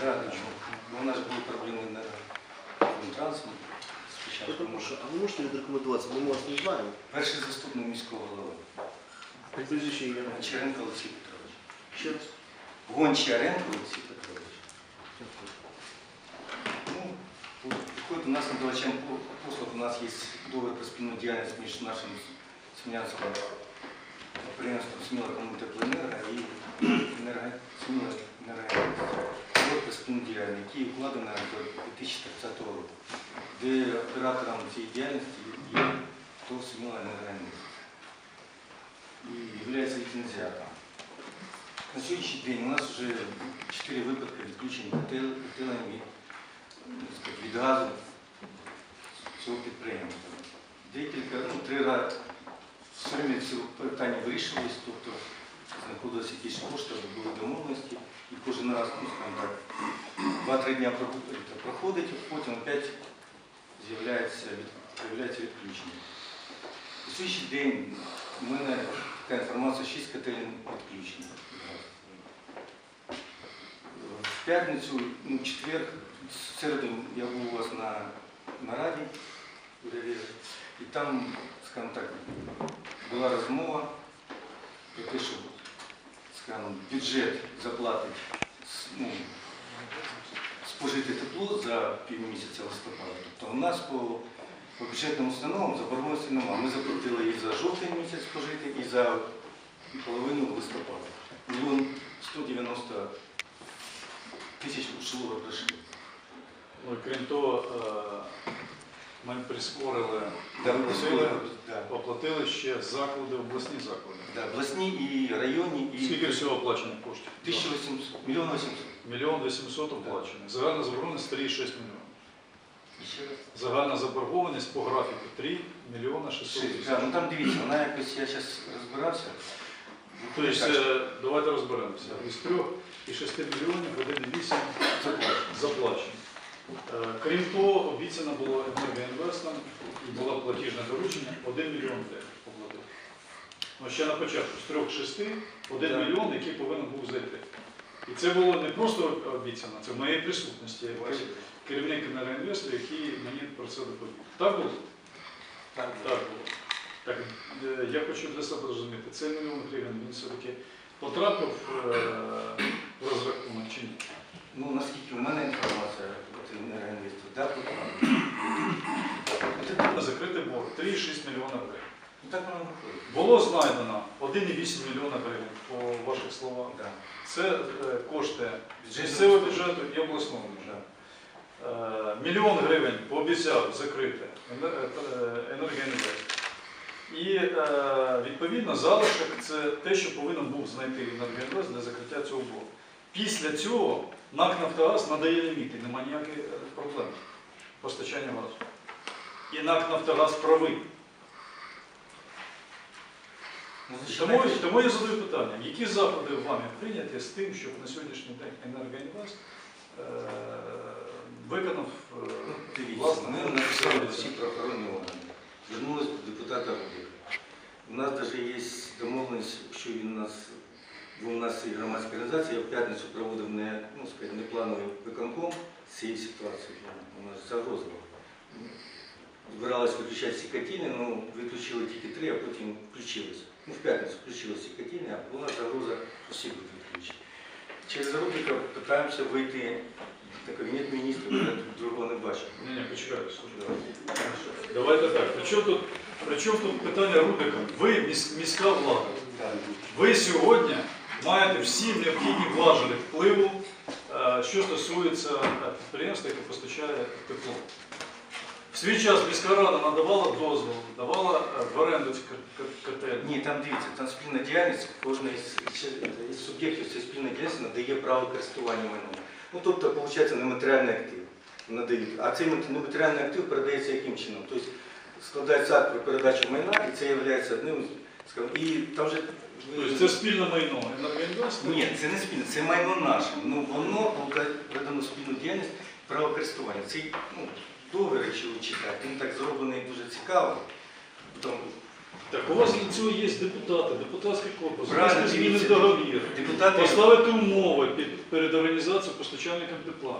Да, да. Ну, У нас були проблеми на трансом спочатку. Тому що, а ви можете відрекомендуватися? Ми вас не знаємо. Перший заступник міського голови Прізвище ім'я. Гончаренко Олексій Петрович. Ще раз. Гончаренко Олексій Петрович. Ну, приходит у нас надавачем послуг, у нас є договір про спільну діяльність між нашим Смілянським підприємством Сміла Комунтеплоенерго і енерго... Сміла енергетика. Договір про спільну діяльність, який укладено до 2030 року, де оператором цієї діяльності є ТОВ Сміла енергетика і є ліцензіатором. На сьогоднішній день у нас вже 4 випадки відключення котел- котелень від, ну, сказати, від газу цього підприємства. Декілька, ну, три рази все время ці питання вирішувались, тобто знаходилися якісь кошти, були домовленості, і кожен раз, ну, скажімо так, два-три дня проходить, проходить, потім опять з'являється від- з'являється відключення. На сьогоднішній день у мене така інформація, 6 котелень відключені. В п'ятницю, ну, в четвер, в середу я був у вас на, на раді, в Реві, і там, скажімо так, була розмова про те, що скажімо, бюджет заплатить ну, спожити тепло за півмісяця листопада. Тобто у нас по, по бюджетним установам заборгованості немає. Ми заплатили і за жовтий місяць спожити, і за половину листопада. Мільйон 190 тисяч ушило прийшли. Ну, крім того, е, ми прискорили, Да, оплатили, да, оплатили ще заклади, обласні заклади. да, обласні і районні, і Скільки всього оплачено коштів? 1800, мільйон 800. Мільйон 800 оплачено. Загальна заборгованість 3,6 мільйона. Ще раз. Загальна заборгованість по графіку 3 мільйона 600 Шість. тисяч. Да, ну там дивіться, вона якось, я зараз розбирався. Тобто, е, давайте розберемося. Із 3 і 6 мільйонів 1,8 заплачено. Е, Крім того, обіцяно було енергоінвестом і було платіжне доручення 1 мільйон де оплатити. Ну, ще на початку з 3-6 1 Так. мільйон, який повинен був зайти. І це було не просто обіцяно, це в моїй присутності. Керівник енергоінвесту, який мені про це доповів. Так було? Так, було. Так, е, я хочу для себе зрозуміти, цей мільйон гривень він все-таки потрапив е, в розрахунок чи ні? Ну, наскільки в мене інформація от енергоінвесту, да, потрапила. На закритий борг 3,6 мільйона гривень. Ну так воно виходить. Було знайдено 1,8 мільйона гривень, по ваших словах. Да. Це е, кошти місцевого бюджету і обласного бюджету. Е, Мільйон гривень пообіцяв закрити Ене- е, енергоінвест. І е, відповідно залишок це те, що повинен був знайти енергоінвест для закриття цього боргу. Після цього НАК Нафтогаз надає ліміти, немає ніяких е, проблем постачання газу. І НАК Нафтогаз правий. Ну, Тому, тому я задаю питання, які заходи вами прийняті з тим, щоб на сьогоднішній день енергоінвест е, виконав е, власне ми написали всі правоохоронні органи. Звернулися до депутата Рудика. У нас навіть є домовленість, що він нас, бо у нас і громадська організація, я в п'ятницю проводив не, ну, сказати, неплановий виконком з цієї ситуації. У нас загрозливо. Збиралися виключати всі котельні, ну виключили тільки три, а потім включилися. Ну, в п'ятницю включили всі котельні, а була загроза, всі будуть відключені. Через Рудика намагаємося вийти на кабінет міністрів, я тут другого не бачу. Ні, ні, почекайте. Давайте так. При чому тут, при чому тут питання Рубіка? Ви міс- міська влада. Ви сьогодні маєте всі необхідні важелі впливу, е, що стосується е, підприємства, яке постачає тепло. В свій час міська рада надавала дозвіл, давала е, в оренду ці кот- кот- котельні. Ні, там дивіться, там спільна діяльність, кожен із, суб'єктів цієї спільної діяльності надає право користування майном. Ну, тобто, виходить, нематеріальний актив надають. А цей нематеріальний актив передається яким чином? Тобто складається акт про передачу майна, і це є одним з і там же Тобто це спільне майно енергоінвесту? Ні, це не спільне, це майно наше. Ну воно буде спільну діяльність право користування. Цей ну, договір, якщо ви читаєте, він так зроблений дуже цікаво. Там Так у вас для цього є депутати, депутатський корпус, Правильно, внести зміни дивіться, договір, Депутати поставити умови під, перед організацією постачальникам тепла.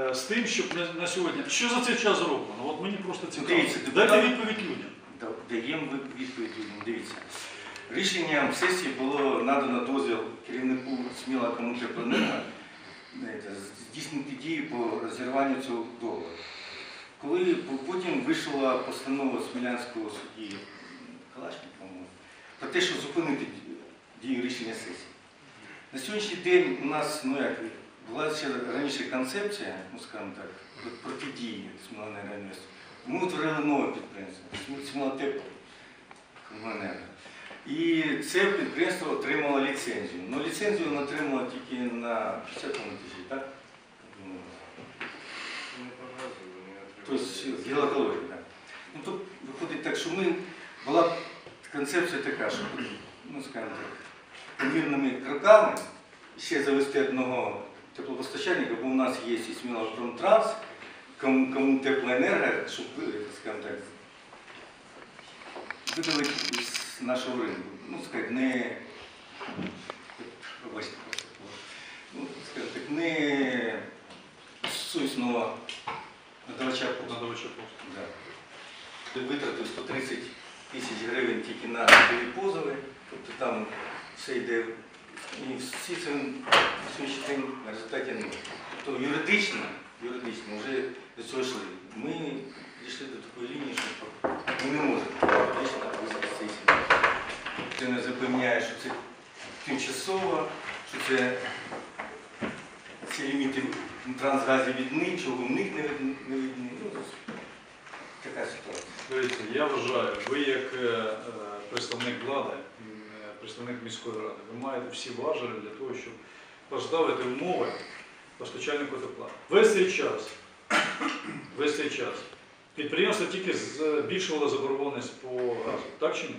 Е, З тим, щоб на, на сьогодні. Що за цей час зроблено? От мені просто цікаво. Дивіться, Дайте відповідь людям. Да- даємо ви- відповідь людям. Дивіться. Рішенням сесії було надано дозвіл керівнику Сміла Комунтепленерго здійснити дії по розірванню цього договору. Коли потім вийшла постанова Смілянського судді по-моєму, про те, що зупинити дію рішення сесії. На сьогоднішній день у нас, ну як, була ще раніше концепція, ну скажімо так, протидії Сміланерго. Ми утворили нове підприємство, Смілотепло Комуненерго. І це підприємство отримало ліцензію. Ну, ліцензію воно отримало тільки на 50 тисячі, так? Тобто геолокалорії, так. Ну тут виходить так, що ми була концепція така, що ну скажімо так, помірними кроками ще завести одного теплопостачальника, бо у нас є і Смілопромтранс, кому, кому теплоенерго, щоб скажімо так, видалити нашого ринку. Ну, сказати, не ну, скажімо так, не сусного надавача. Надавача. Да. Ти витратив 130 тисяч гривень тільки на позови, тобто там все йде. І всі день на результаті не. Тобто юридично, юридично вже до цього йшли. Ми дійшли до такої лінії, що ми не можемо юридично. Не запевняє, що це тимчасово, що це ці ліміти трансгазів відні, чого в них не видні. Ну, така ситуація. Дивіться, я вважаю, ви як е, е, представник влади, е, представник міської ради, ви маєте всі важелі для того, щоб поставити умови постачальнику тепла. Весь цей час, весь цей час підприємство тільки збільшувало заборгованість по газу, так чи ні?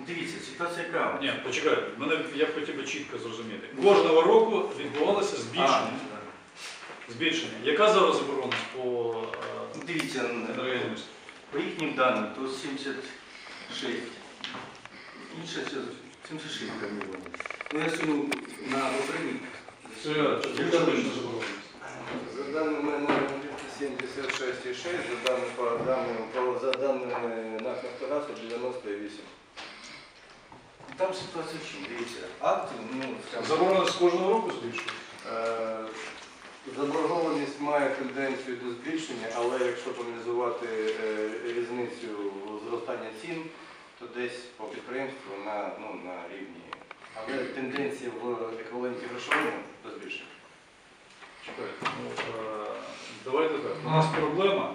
Ну, Дивіться, ситуація яка. Ні, почекайте, мене я б хотів би чітко зрозуміти. Кожного року відбувалося збільшення. збільшення. Яка зараз заборгованість по Ну, Дивіться, е, по їхнім даним, то 76. Інше це 76 мільйонів. Ну, я сunu на окремі. Яка точна заборгованість? За даними на 76,6, за даними по даним, по- за даними НАК Нафтогазу 98. Там ситуація в чому? Дивіться, акти, ну, скажімо, Заборгованість кожного року збільшується? Е, Заборгованість має тенденцію до збільшення, але якщо проаналізувати е, різницю зростання цін, то десь по підприємству на, ну, на рівні. Але тенденція в еквіваленті грошовому до збільшення. Чекайте, ну, е, давайте так. У нас проблема.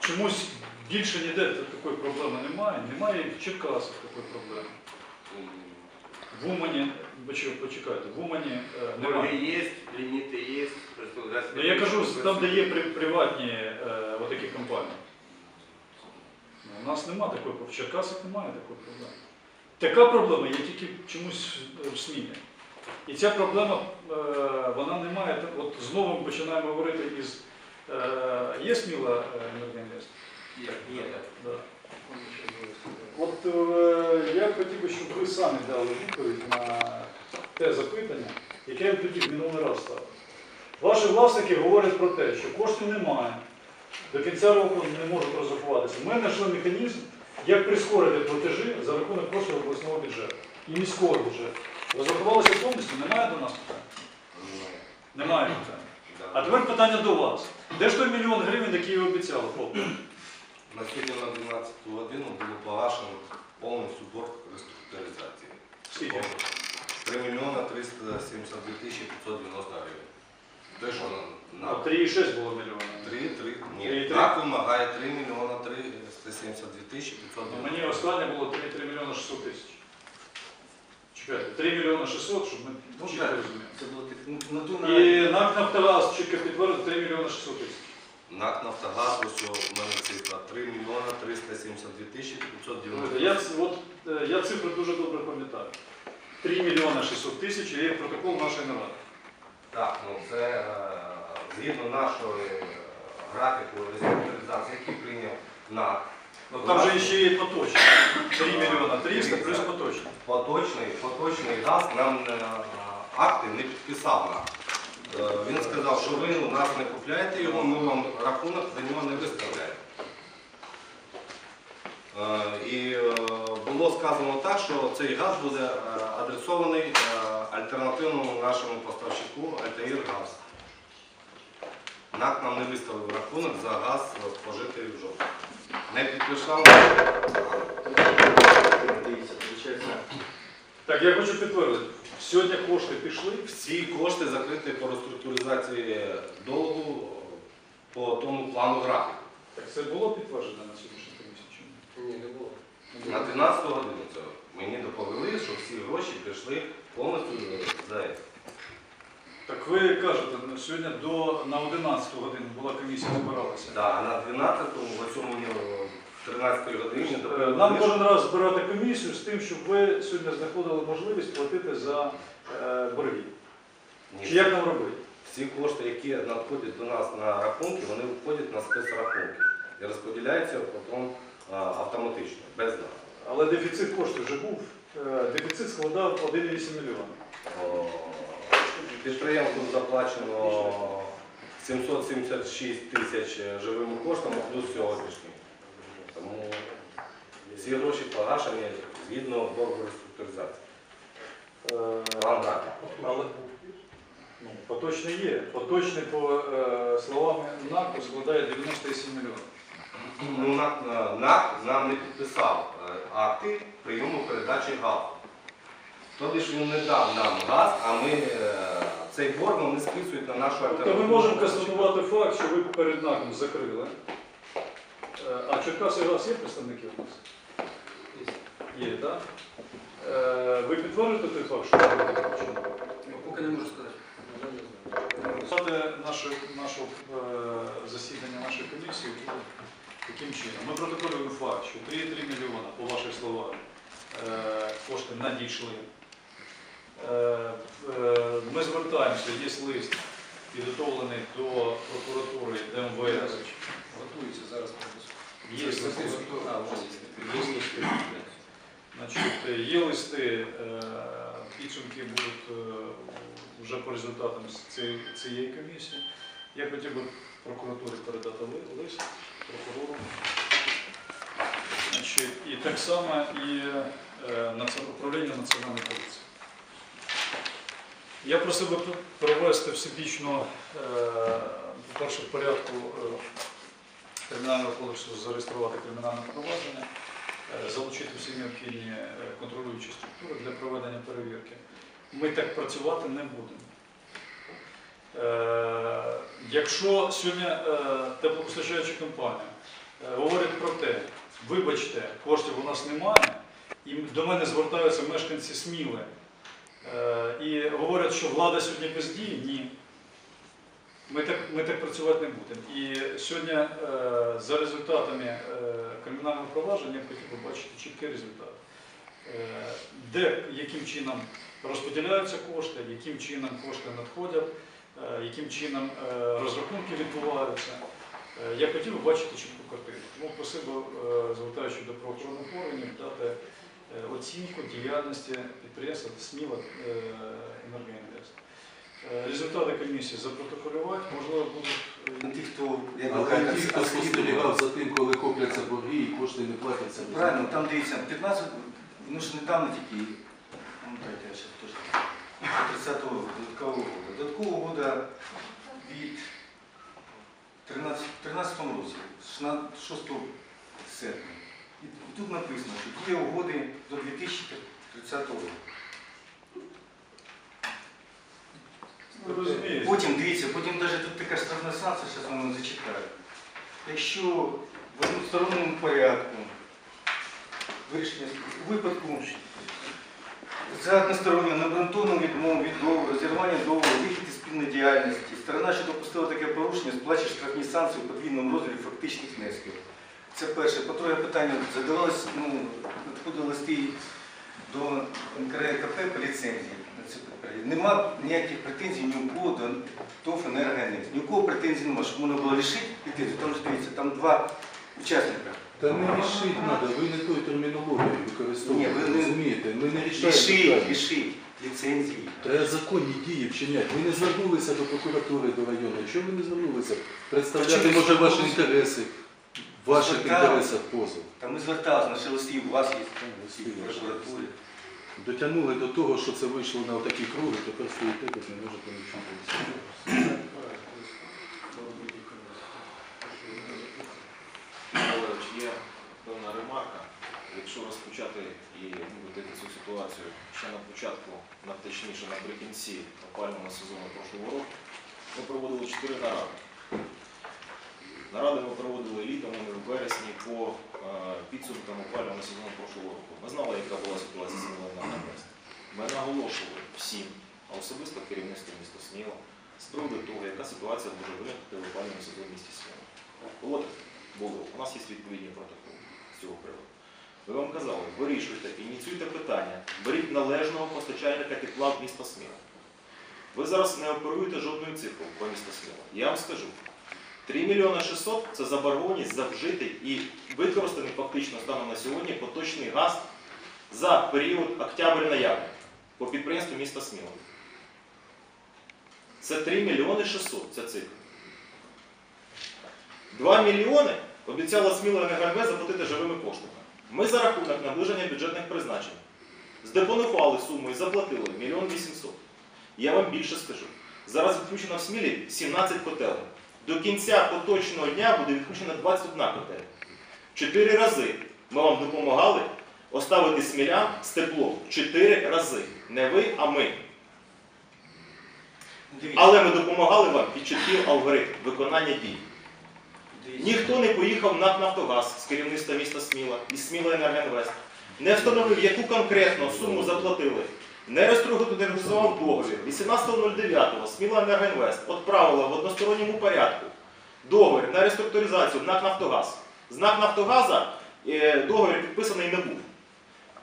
Чомусь більше ніде такої проблеми немає. Немає і в Черкасах такої проблеми. В Умані, поч- почекайте, в Умані е, немає. є, ліміти є. Ну, я кажу, там, де є при- приватні е, отакі компанії. Ну, у нас немає такої, в Черкасах немає такої проблеми. Така проблема є тільки чомусь е, в Смілі. І ця проблема, е, вона не має, от знову ми починаємо говорити із, е, є Сміла енергоінвест? є, є. Да. От е, я хотів би, щоб ви самі дали відповідь на те запитання, яке я тоді в минулий раз ставив. Ваші власники говорять про те, що коштів немає, до кінця року не можуть розрахуватися. Ми знайшли механізм, як прискорити платежі за рахунок коштів обласного бюджету і міського бюджету. Розрахувалися повністю, немає до нас питань? Немає питань. А тепер питання до вас. Де ж той мільйон гривень, який ви обіцяли, хлопці? На сьогодні на 12 годину було погашено повністю борг реструктуризації. Скільки? 3 мільйона 372 тисячі 590 гривень. Те, що на, на 3,6 було мільйона. 3, 3, Три, ні, три. так вимагає 3 мільйона 372 тисячі Ну, 590 Мені останнє було 3, 3 мільйони 600 тисяч. Чекайте, 3 мільйони 600, щоб ми Ну, чітко розуміли. Це було ну, на ту на... І НАК Нафтогаз чітко підтвердив 3 мільйони 600 тисяч. НАК Нафтогаз, ось у мене цифра 3 мільйона 372 тисячі 590 Я, ц- от, е, я цифри дуже добре пам'ятаю. 3 мільйони 600 тисяч є протокол нашої наради. Так, ну це е, згідно нашої е, графіку реструктуризації, який прийняв НАК, Ну там же ще є поточні. 3 мільйона 300 плюс поточні. Поточний, поточний газ нам е, акти не підписав нам. Е, Він сказав, що ви у нас не купляєте його, ми вам рахунок за нього не виставляємо. Е, І е, було сказано так, що цей газ буде адресований альтернативному нашому поставщику Альтаїр Газ. НАК нам не виставив рахунок за газ спожитий в жовтні. Не підписав. Так, я хочу підтвердити. Сьогодні кошти пішли. Всі кошти закриті по реструктуризації долгу по тому плану графіку. Так це було підтверджено на сьогоднішній комісії чи ні? Ні, не було. На 12 годину це мені доповіли, що всі гроші прийшли повністю за. Так ви кажете, ну, сьогодні до, на 11 годину була комісія збиралася. Да, а на 12-му, в цьому 13 годині Е, Нам кожен раз збирати комісію з тим, щоб ви сьогодні знаходили можливість платити за е, борги. ні, Чи як нам робити? всі кошти, які надходять до нас на рахунки, вони входять на спецрахунки і розподіляються потім автоматично, без нас. Але дефіцит коштів вже був. Е, Дефіцит складав 1,8 мільйона. Підприємству заплачено 776 тисяч живими коштами плюс сьогоднішні. Тому всі гроші погашені згідно боргу реструктуризації. Е, План. Але ну, поточний є. Поточний, по е, словам НАКу, складає 97 мільйонів. Ну, НАК, НАК нам не підписав е, акти прийому передачі газу. Тобто ж він не дав нам газ, а ми е, цей борг вони списують на нашу Тобто альтернативу. ми можемо констатувати факт, що ви перед НАКом закрили. А Черкаси газ є представники у нас? Є, так? Е, Ви підтверджуєте той факт, що ви таким чином? поки не можу сказати. Саме наше, наше е, засідання нашої комісії буде таким чином. Ми протоколюємо факт, що 3,3 мільйона, по ваших словах, е, кошти надійшли. Е, е, Ми звертаємося, є лист підготовлений до прокуратури ДМВС. Готується зараз Є листи. А, ось є. Є листи. Є листи, е, підсумки будуть е, вже по результатам цієї, комісії. Я хотів би прокуратурі передати лист прокурору. Значить, і так само і е, управління національної поліції. Я просив би провести всебічно, е, по-перше, в порядку е, Кримінального кодексу зареєструвати кримінальне провадження, е, залучити всі необхідні е, контролюючі структури для проведення перевірки. Ми так працювати не будемо. Е, Якщо сьогодні теплопостачаюча компанія говорить про те, вибачте, коштів у нас немає, і до мене звертаються мешканці Сміли і говорять, що влада сьогодні бездіє, ні. Ми так, ми так працювати не будемо. І сьогодні е, за результатами е, кримінального провадження я хотів би бачити чіткий результат. Е, де, яким чином розподіляються кошти, яким чином кошти надходять, е, яким чином е, розрахунки відбуваються. Е, я хотів би бачити чітку картину. Тому просив е, звертаючи до правоохоронних органів, дати е, оцінку діяльності підприємства Сміла е, енергоінвест. Е, Результати комісії запротоколювати, можливо, будуть е, На тих, хто, як Але ті, хто спостерігав за тим, коли копляться борги і кошти не платяться. Правильно, там дивіться, 15, ну ж недавно тільки, ну дайте я зараз точно, 30 додаткового года. Додаткового года від 13, 13 році, 6 серпня. І тут написано, що є угоди до 2030 року. ну, розумієте. Потім, дивіться, потім навіть тут така штрафна санкція, зараз вам зачитаю. Якщо в односторонньому порядку вирішення випадку за односторонню необґрунтовану відмову від договору, розірвання договору, вихід із спільної діяльності, сторона, що допустила таке порушення, сплачує штрафні санкції у подвійному розмірі фактичних внесків. Це перше. По-друге питання задавалось, ну, надходили листи до НКРКП по ліцензії. Нема ніяких претензій ні у кого до ТОВ «Енергоенерго». Ні у кого претензій немає, щоб можна було рішити піти. Тому що дивіться, там два учасника. Та не рішить треба, ви не той термінологію використовуєте, Ні, ви не- розумієте? Ми не рішаємо Рішить, питання. рішить, ліцензії. Треба законні дії вчиняти. Ви не звернулися до прокуратури, до району. Чого ви не звернулися? Представляти, Чому може, ваші звернулися? інтереси, в ваших Звертались. інтересах позов. Та ми зверталися, наші листи у вас є, листи в прокуратурі. Дотягнули до того, що це вийшло на такі круги, тепер стоїте тут, не нічого. Олегович, є певна ремарка. Якщо розпочати і виводити цю ситуацію ще на початку, на точніше наприкінці опалювального сезону прошлого року, ми проводили чотири наради. Наради ми проводили літом, вони в вересні по е, підсумкам опалювального сезону прошлого року. Ми знали, яка була ситуація з на Небес. Ми наголошували всім, а особисто керівництво міста Сміла, з приводу того, яка ситуація може виникнути в опалювальному сезоні місті Сміла. От було. У нас є відповідні протоколи з цього приводу. Ми вам казали, вирішуйте, ініціюйте питання, беріть належного постачальника тепла в місто Сміла. Ви зараз не оперуєте жодною цифрою по місто Сміла. Я вам скажу. 3 мільйони 600 – це заборгованість за вжитий і використаний фактично станом на сьогодні поточний газ за період октябрь-ноябрь по підприємству міста Сміла. Це 3 мільйони 600, це цифра. 2 мільйони обіцяла сміло НГРБ заплатити живими коштами. Ми за рахунок наближення бюджетних призначень здепонували суму і заплатили 1 мільйон 800. Я вам більше скажу. Зараз відключено в Смілі 17 котелень. До кінця поточного дня буде відключено 21 котельня. Чотири рази ми вам допомагали оставити смілян з теплом. Чотири рази. Не ви, а ми. Дивіться, Але ми допомагали вам під чіткий алгоритм виконання дій. дивіться. Ніхто не поїхав в НАК «Нафтогаз» з керівництва міста Сміла і Сміла Енергоінвест. Не встановив, яку конкретно суму заплатили. Не реструктуризував договір. 18.09 Сміла Енергоінвест відправила в односторонньому порядку договір на реструктуризацію в НАК «Нафтогаз». З НАК «Нафтогаза» е, договір підписаний не був.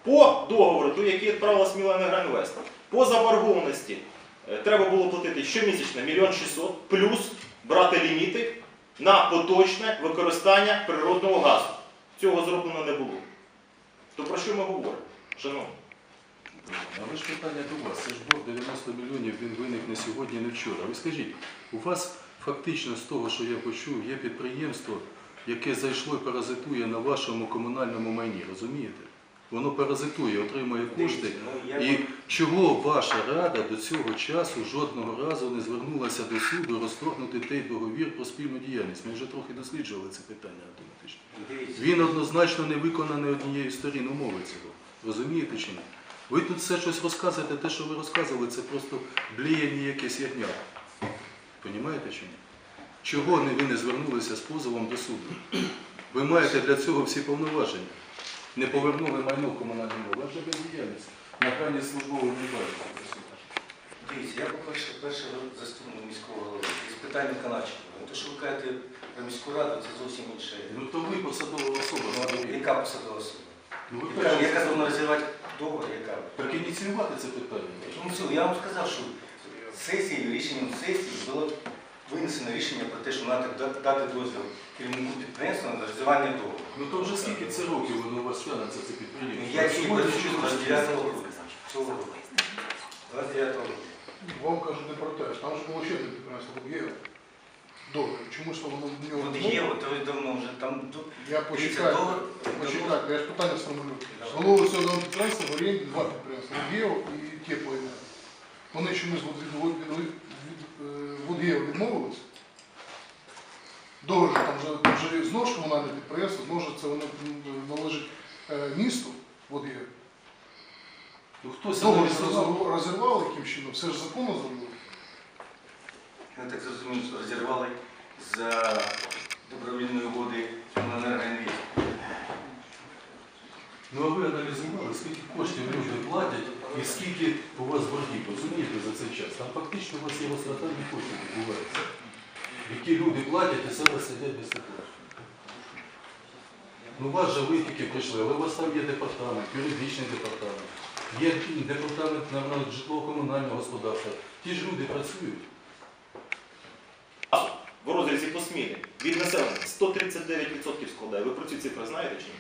По договору, той, який відправила Сміла Енергоінвест, по заборгованості е, треба було платити щомісячно 1 мільйон 600 плюс брати ліміти на поточне використання природного газу. Цього зроблено не було. То про що ми говоримо, шановні? А ви ж питання до вас. Це ж борг 90 мільйонів, він виник не сьогодні, не вчора. Ви скажіть, у вас фактично з того, що я почув, є підприємство, яке зайшло і паразитує на вашому комунальному майні, розумієте? Воно паразитує, отримує кошти. Ну, І чого ваша рада до цього часу жодного разу не звернулася до суду розторгнути той договір про спільну діяльність? Ми вже трохи досліджували це питання автоматично. Він однозначно не виконаний однією сторін умови цього. Розумієте чи ні? Ви тут все щось розказуєте, те, що ви розказували, це просто бліяння якесь ягня. Понімаєте чи ні? Чого ви не звернулися з позовом до суду? Ви маєте для цього всі повноваження. Не повернули майно комунальному, ваша бездіяльність. На крайні службовому не бачите. Дивіться, я, по-перше, перший заступник міського голови. Із питань виконавчого. Те, що ви кажете про міську раду, це зовсім інше. Ну то ви посадова особа. Ну. Яка посадова особа? Ну ви Яка, перше- яка повинна розірвати договор, яка? Так ініціювати це питання. Тому все, я вам сказав, що сесією, рішенням сесії було винесено рішення про те, що треба дати дозвіл керівнику підприємства на розірвання договору. Ну то вже скільки це років воно у вас тягнеться, це Ну, підприємство? Я тільки працюю з 29 року. Цього року. 29 року. Вам кажуть не про те, там ж було ще одне підприємство, є договір. Чому ж воно в нього От є, от ви давно вже там Я Дивіться, почекаю, почекайте, я ж питання сформулюю. Голови цього одного підприємства в оренді два підприємства, Водієв і Теплоенерго. Вони чомусь від, від, від, від, від е, відмовились. Договір там вже, вже знову ж комунальне підприємство, знову ж це воно м, належить е, місту Водієв. Ну хтось Договір розірвали яким чином, все ж законно зробили. Я так зрозумів, що розірвали за добровільної угоди на енергоінвест. Ну а ви аналізували, скільки коштів люди платять і скільки у вас боргів, розумієте, за цей час? Там фактично у вас є розкладання коштів відбувається. Які люди платять і зараз сидять без тепла. Ну вас же ви тільки прийшли, але у вас там є департамент, юридичний департамент, є департамент житлово-комунального господарства. Ті ж люди працюють. 39% складає. Ви про ці цифри знаєте чи ні?